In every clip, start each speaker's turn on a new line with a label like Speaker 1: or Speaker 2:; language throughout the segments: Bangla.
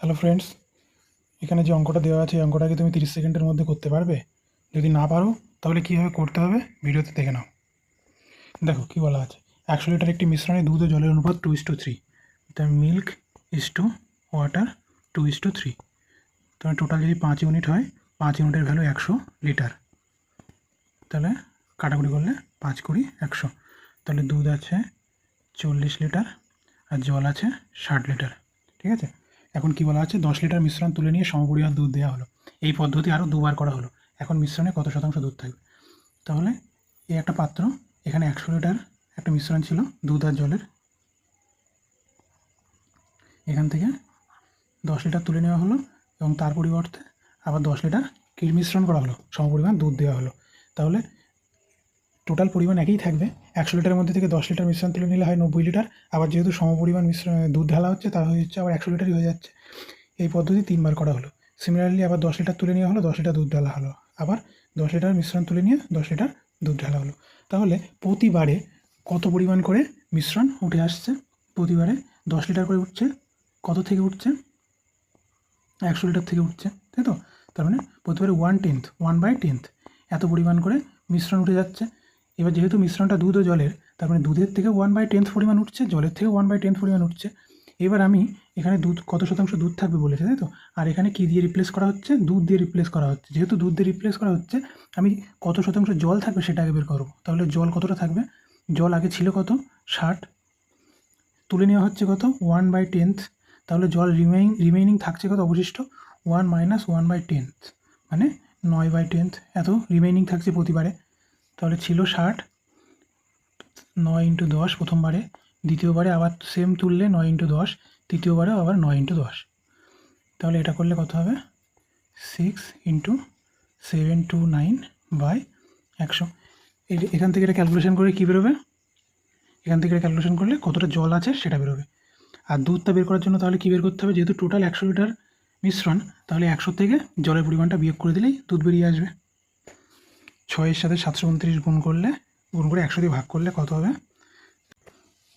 Speaker 1: হ্যালো ফ্রেন্ডস এখানে যে অঙ্কটা দেওয়া আছে, এই অঙ্কটাকে তুমি তিরিশ সেকেন্ডের মধ্যে করতে পারবে। যদি না পারো, তাহলে কীভাবে করতে হবে ভিডিওতে দেখে নাও। দেখো কী বলা আছে। একশো লিটার একটি মিশ্রণে দুধ ও জলের অনুপাত two is to three the milk is to water two is to three তাহলে টোটাল যদি পাঁচ ইউনিট হয়, পাঁচ ইউনিটের ভ্যালু একশো লিটার। তাহলে কাটাকুটি করলে পাঁচ কুড়ি একশো। তাহলে দুধ আছে চল্লিশ লিটার আর জল আছে ষাট লিটার। ঠিক আছে? এখন কি বলা আছে? দশ লিটার মিশ্রণ তুলে নিয়ে সমপরিমাণ দুধ দেওয়া হলো। এই পদ্ধতি আরও দুবার করা হলো। এখন মিশ্রণে কত শতাংশ দুধ থাকবে? তাহলে এই একটা পাত্র, এখানে একশো লিটার একটা মিশ্রণ ছিল, দুধ আর জলের। এখান থেকে দশ লিটার তুলে নেওয়া হলো এবং তার পরিবর্তে আবার দশ লিটার কি মিশ্রণ করা হলো, সমপরিমাণ দুধ দেওয়া হলো। তাহলে টোটাল পরিমাণ একই থাকবে। একশো লিটারের মধ্যে থেকে দশ লিটার মিশ্রণ তুলে নিলে হয় নব্বই লিটার। আবার যেহেতু সমপরিমাণ মিশ্রণ দুধ ঢালা হচ্ছে তা হয়ে যাচ্ছে আবার একশো লিটারই হয়ে যাচ্ছে। এই পদ্ধতি তিনবার করা হলো। সিমিলারলি আবার দশ লিটার তুলে নেওয়া হলো, দশ লিটার দুধ ঢালা হলো। আবার দশ লিটার মিশ্রণ তুলে নিয়ে দশ লিটার দুধ ঢালা হলো। তাহলে প্রতিবারে কত পরিমাণ করে মিশ্রণ উঠে আসছে? প্রতিবারে দশ লিটার করে উঠছে। কত থেকে উঠছে? একশো লিটার থেকে উঠছে, তাই তো? তার মানে প্রতিবারে one tenth one by tenth এত পরিমাণ করে মিশ্রণ উঠে যাচ্ছে। এবার যেহেতু মিশ্রণটা দুধ ও জলের, তার মানে দুধের থেকে ওয়ান বাই টেন্থ পরিমাণ উঠছে, জলের থেকে ওয়ান বাই টেন্থ পরিমাণ উঠছে। এবার আমি এখানে দুধ, কত শতাংশ দুধ থাকবে বলেছে, তাই তো? আর এখানে কী দিয়ে রিপ্লেস করা হচ্ছে? দুধ দিয়ে রিপ্লেস করা হচ্ছে। যেহেতু দুধ দিয়ে রিপ্লেস করা হচ্ছে, আমি কত শতাংশ জল থাকবে সেটা আগে বের করব। তাহলে জল কতটা থাকবে? জল আগে ছিল কত? ষাট। তুলে নেওয়া হচ্ছে কত? ওয়ান বাই টেন্থ তাহলে জল রিমেইন রিমেইনিং থাকছে কত? অবশিষ্ট one minus one by tenth মানে নয় বাই টেন্থ এত রিমেইনিং থাকছে প্রতিবারে। তাহলে ছিল ষাট, নয় ইন্টু দশ প্রথমবারে, দ্বিতীয়বারে আবার সেম তুললে নয় ইন্টু দশ তৃতীয়বারে আবার নয় ইন্টু দশ। তাহলে এটা করলে কত হবে? Six into seven two nine by একশো। এখান থেকে এটা ক্যালকুলেশন করে কী বেরোবে? এখান থেকে এটা ক্যালকুলেশন করলে কতটা জল আছে সেটা বেরোবে। আর দুধটা বের করার জন্য তাহলে কী বের করতে হবে? যেহেতু টোটাল একশো লিটার মিশ্রণ, তাহলে একশো থেকে জলের পরিমাণটা বিয়োগ করে দিলেই দুধ বেরিয়ে আসবে। ছয়ের সাথে সাতশো উনত্রিশ গুণ করলে, গুণ করে একশো দিয়ে ভাগ করলে কত হবে?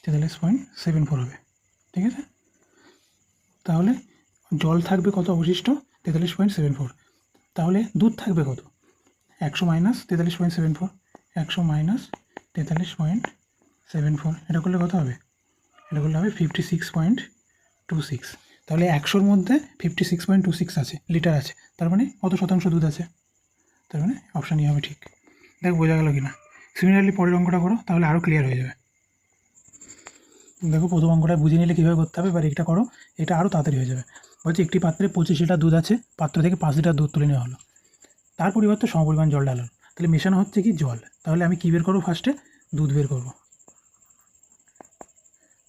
Speaker 1: তেতাল্লিশ পয়েন্ট সেভেন ফোর হবে। ঠিক আছে? তাহলে জল থাকবে কত অবশিষ্ট? তেতাল্লিশ পয়েন্ট সেভেন ফোর তাহলে দুধ থাকবে কত? একশো মাইনাস তেতাল্লিশ পয়েন্ট সেভেন ফোর একশো মাইনাস তেতাল্লিশ পয়েন্ট সেভেন ফোর এটা করলে কত হবে? এটা করলে হবে fifty six point two six তাহলে একশোর মধ্যে fifty six point two six আছে লিটার আছে। তার মানে কত শতাংশ দুধ আছে? তার মানে অপশানই হবে ঠিক। দেখ, বোঝা গেল কি না সিমিলারলি পরের অঙ্কটা করো, তাহলে আরও ক্লিয়ার হয়ে যাবে। দেখো, প্রথম অঙ্কটা বুঝে নিলে কীভাবে করতে হবে, এবার এটা করো, এটা আরও তাড়াতাড়ি হয়ে যাবে। বলছে, একটি পাত্রে পঁচিশ লিটার দুধ আছে, পাত্র থেকে পাঁচ লিটার দুধ তুলে নেওয়া হলো। তার পরিবর্তে সমপরিমাণ জল ঢালানো তাহলে মেশানো হচ্ছে কি? জল। তাহলে আমি কী বের করব ফার্স্টে দুধ বের করব।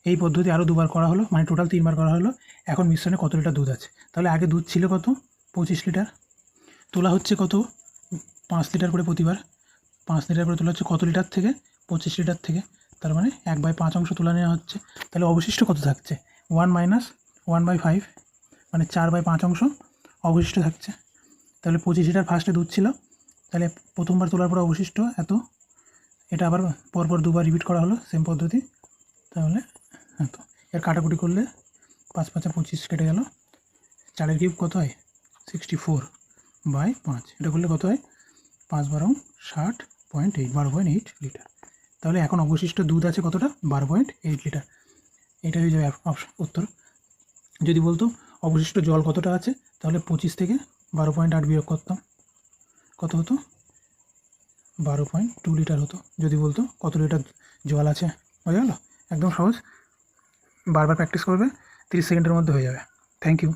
Speaker 1: এই পদ্ধতি আরও দুবার করা হলো মানে টোটাল তিনবার করা হলো। এখন মিশ্রণে কত লিটার দুধ আছে? তাহলে আগে দুধ ছিল কত? পঁচিশ লিটার। তোলা হচ্ছে কত? পাঁচ লিটার করে প্রতিবার। পাঁচ লিটার করে তোলা হচ্ছে কত লিটার থেকে? পঁচিশ লিটার থেকে। তার মানে এক বাই পাঁচ অংশ তোলা নেওয়া হচ্ছে। তাহলে অবশিষ্ট কত থাকছে? One minus one by five মানে চার বাই পাঁচ অংশ অবশিষ্ট থাকছে। তাহলে পঁচিশ লিটার ফার্স্টে দুধ ছিল। তাহলে প্রথমবার তোলার পর অবশিষ্ট এত। এটা আবার পরপর দুবার রিপিট করা হলো সেম পদ্ধতি। তাহলে এত। এর কাটাকুটি করলে পাঁচ পাঁচা পঁচিশ কেটে গেল। চারের কিউব কত হয়? সিক্সটি ফোর বাই পাঁচ। এটা করলে কত হয়? পাঁচ বারো ষাট পয়েন্ট এইট বারো পয়েন্ট এইট লিটার তাহলে এখন অবশিষ্ট দুধ আছে কতটা? বারো পয়েন্ট এইট লিটার এটা হয়ে যাবে উত্তর। যদি বলতো অবশিষ্ট জল কতটা আছে? তাহলে পঁচিশ থেকে বারো পয়েন্ট আট বিয়োগ করতাম। কত হতো? বারো পয়েন্ট টু লিটার হতো। যদি বলতো কত লিটার জল আছে? বোঝা গেল? একদম সহজ। বারবার প্র্যাকটিস করবে, তিরিশ সেকেন্ডের মধ্যে হয়ে যাবে। Thank you